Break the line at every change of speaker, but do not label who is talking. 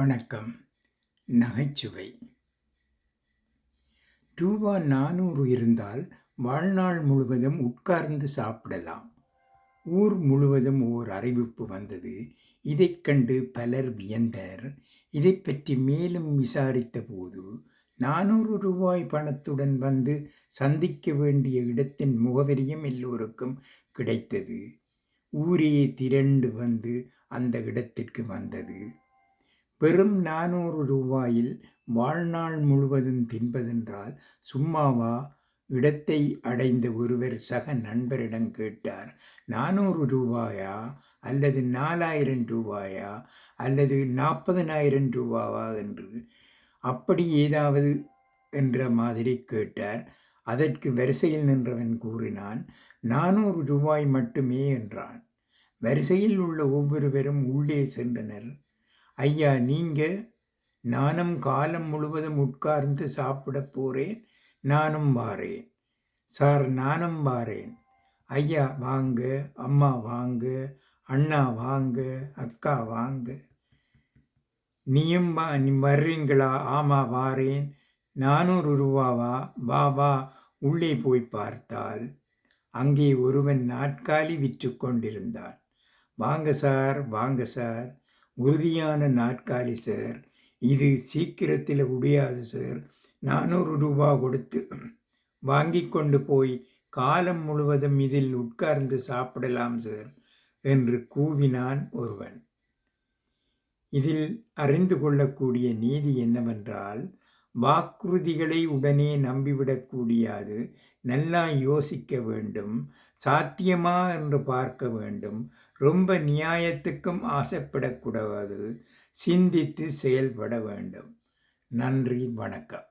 வணக்கம். நகைச்சுவை. ரூபா நானூறு இருந்தால் வாழ்நாள் முழுவதும் உட்கார்ந்து சாப்பிடலாம். ஊர் முழுவதும் ஓர் அறிவிப்பு வந்தது. இதைக் கண்டு பலர் வியந்தர் இதை பற்றி மேலும் விசாரித்த போது நானூறு ரூபாய் பணத்துடன் வந்து சந்திக்க வேண்டிய இடத்தின் முகவரியும் எல்லோருக்கும் கிடைத்தது. ஊரே திரண்டு வந்து அந்த இடத்திற்கு வந்தது. வெறும் நானூறு ரூபாயில் வாழ்நாள் முழுவதும் தின்பதென்றால் சும்மாவா? இடத்தை அடைந்த ஒருவர் சக நண்பரிடம் கேட்டார் நானூறு ரூபாயா? அல்லது நாலாயிரம் ரூபாயா? அல்லது நாற்பதனாயிரம் ரூபாவா? என்று. அப்படி ஏதாவது என்ற மாதிரி கேட்டார். அதற்கு வரிசையில் நின்றவன் கூறினான் நானூறு ரூபாய் மட்டுமே என்றான். வரிசையில் உள்ள ஒவ்வொருவரும் உள்ளே சென்றனர். ஐயா நீங்க நானும் காலம் முழுவதும் உட்கார்ந்து சாப்பிட போறேன் நானும் வாரேன். சார் நானும் வாரேன். ஐயா வாங்க அம்மா வாங்க அண்ணா வாங்க அக்கா வாங்க. நீயும் வா நீ வர்றீங்களா? ஆமா வாரேன். நானூறு ரூபாவா? வா வா. உள்ளே போய் பார்த்தால் அங்கே ஒருவன் நாட்காலி விற்று கொண்டிருந்தான். வாங்க சார் வாங்க சார். உறுதியான நாற்காலி சார். இது சீக்கிரத்தில் முடியாது சார். நானூறு ரூபா கொடுத்து வாங்கி கொண்டு போய் காலம் முழுவதும் இதில் உட்கார்ந்து சாப்பிடலாம் சார் என்று கூவினான் ஒருவன். இதில் அறிந்து கொள்ளக்கூடிய நீதி என்னவென்றால் வாக்குறுதிகளை உடனே நம்பிவிடக்கூடியாது நல்லா யோசிக்க வேண்டும். சாத்தியமா என்று பார்க்க வேண்டும். ரொம்ப நியாயத்துக்கும் ஆசைப்படக்கூடாது. சிந்தித்து செயல்பட வேண்டும். நன்றி வணக்கம்.